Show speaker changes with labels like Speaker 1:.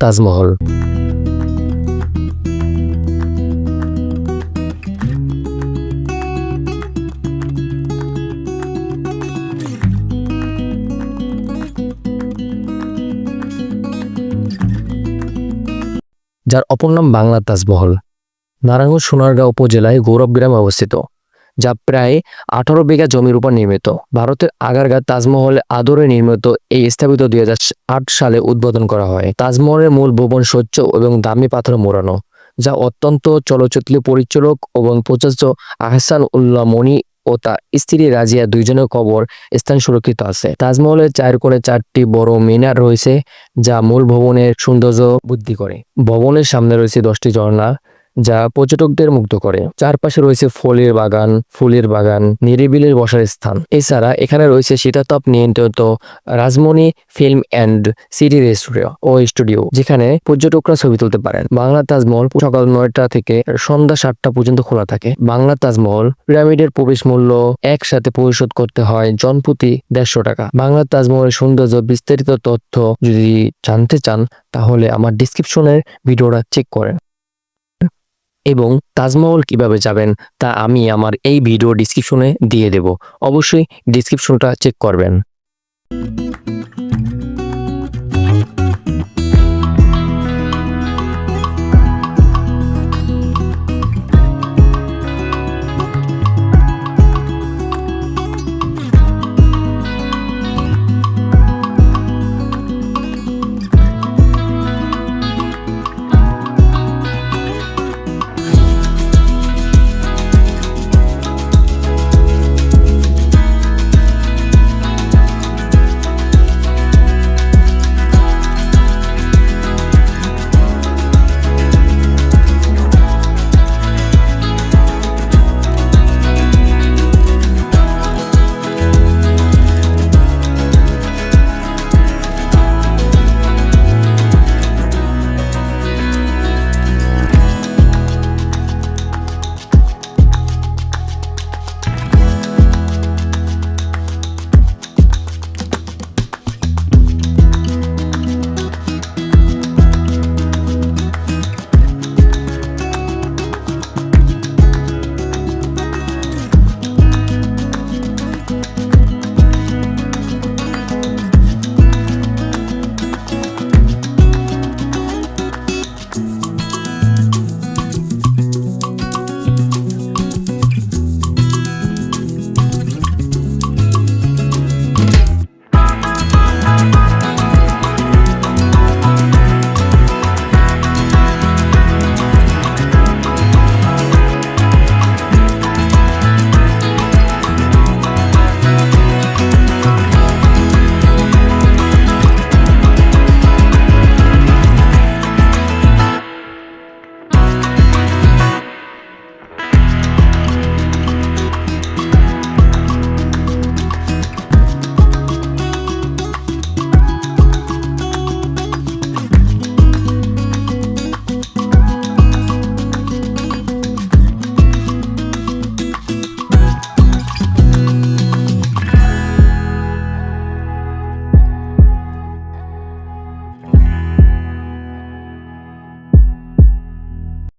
Speaker 1: তাজমহল। যার অপর নাম বাংলা তাজমহল। নারায়ণগঞ্জ সোনারগাঁও উপজেলায় গৌরব গ্রামে অবস্থিত। যা প্রায় আঠারো বিঘা জমির উপর নির্মিত। ভারতের আগারগা তাজমহলে আদরে নির্মিত এই স্থাপিত দুই সালে উদ্বোধন করা হয়। তাজমহলের মূল ভবন স্বচ্ছ এবং দামি পাথরে মোড়ানো, যা অত্যন্ত চলচ্চিত্র পরিচালক এবং প্রযোজ্য আহসান উল্লাহ মনি ও তার স্ত্রী রাজিয়া দুইজনের কবর স্থান সুরক্ষিত আছে। তাজমহলের চার কোণে চারটি বড় মিনার রয়েছে, যা মূল ভবনের সৌন্দর্য বৃদ্ধি করে। ভবনের সামনে রয়েছে দশটি ঝর্ণা যা পর্যটকদের মুগ্ধ করে। চারপাশে রয়েছে ফলের বাগান, ফুলের বাগান নিরিবিলির বসার স্থান। এছাড়া এখানে রয়েছে শীতাতপ নিয়ন্ত্রিত রাজমণি ফিল্ম অ্যান্ড সিটি রেস্টুডিও ও স্টুডিও, যেখানে পর্যটকরা ছবি তুলতে পারেন। বাংলা তাজমহল সকাল নয়টা থেকে সন্ধ্যা সাতটা পর্যন্ত খোলা থাকে। বাংলা তাজমহল পিরামিডের প্রবেশ মূল্য একসাথে পরিশোধ করতে হয় জনপ্রতি দেড়শো টাকা। বাংলা তাজমহলের সৌন্দর্য বিস্তারিত তথ্য যদি জানতে চান, তাহলে আমার ডিসক্রিপশনের ভিডিওটা চেক করেন। এবং তাজমহল কীভাবে যাবেন তা আমি আমার এই ভিডিও ডিসক্রিপশনে দিয়ে দেব। অবশ্যই ডিসক্রিপশনটা চেক করবেন।